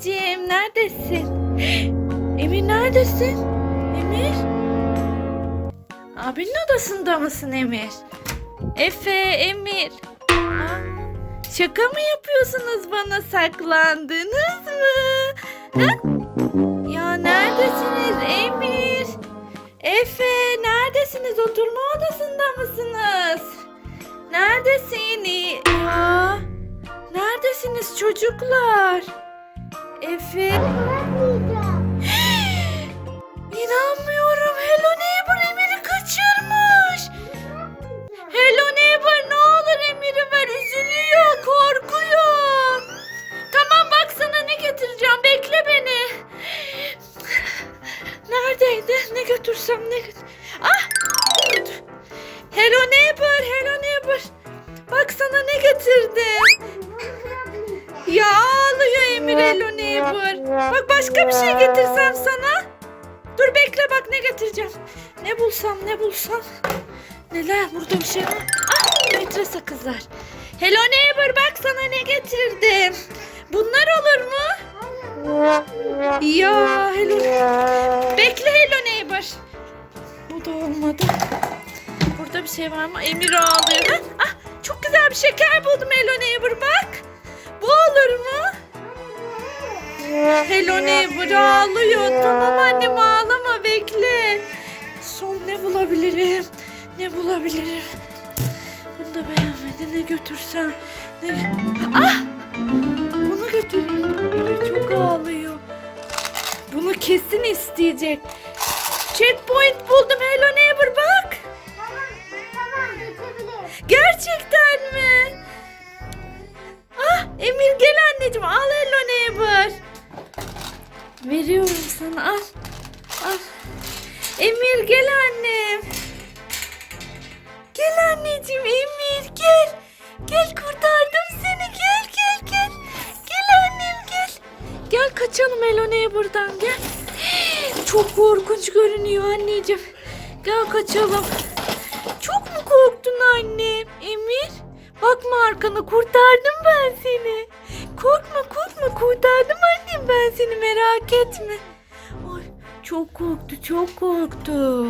anneciğim neredesin? Emir neredesin? Emir? Abinin odasında mısın Emir? Efe, Emir. Aa, şaka mı yapıyorsunuz bana saklandınız mı? Ha? Ya neredesiniz Emir? Efe neredesiniz? Oturma odasında mısınız? Neredesiniz? Ya, neredesiniz çocuklar? Efe. İnanmıyorum. Hello Neighbor Emir'i kaçırmış. Hello Neighbor ne olur Emir'i ver. Üzülüyor, korkuyor. Tamam bak sana ne getireceğim. Bekle beni. Neredeydi? Ne götürsem ne. Ah! Hello Neighbor, Hello Neighbor. Bak sana ne getirdim. Ya ağlıyor Emir Hello Neighbor. Bak başka bir şey getirsem sana. Dur bekle bak ne getireceğim. Ne bulsam ne bulsam. Neler burada bir şey var. Ah metre sakızlar. Hello Neighbor bak sana ne getirdim. Bunlar olur mu? Ya Hello Bekle Hello Neighbor. Bu da olmadı. Burada bir şey var mı? Emir ağlıyor. Ah, çok güzel bir şeker buldum Hello Neighbor bak. Hello Neighbor ağlıyor. Tamam annem ağlama bekle. Son ne bulabilirim? Ne bulabilirim? Bunu da beğenmedi. Ne götürsem? Ne... Ah! Bunu götüreyim. Emir çok ağlıyor. Bunu kesin isteyecek. Checkpoint buldum Hello Neighbor bak. Gerçekten mi? Ah Emir gel anneciğim al Hello Neighbor. Veriyorum sana al. Al. Emir gel annem. Gel anneciğim Emir gel. Gel kurtardım seni gel gel gel. Gel annem gel. Gel kaçalım Hello buradan gel. Çok korkunç görünüyor anneciğim. Gel kaçalım. Bakma arkana kurtardım ben seni. Korkma korkma kurtardım annem ben seni merak etme. Ay çok korktu çok korktu.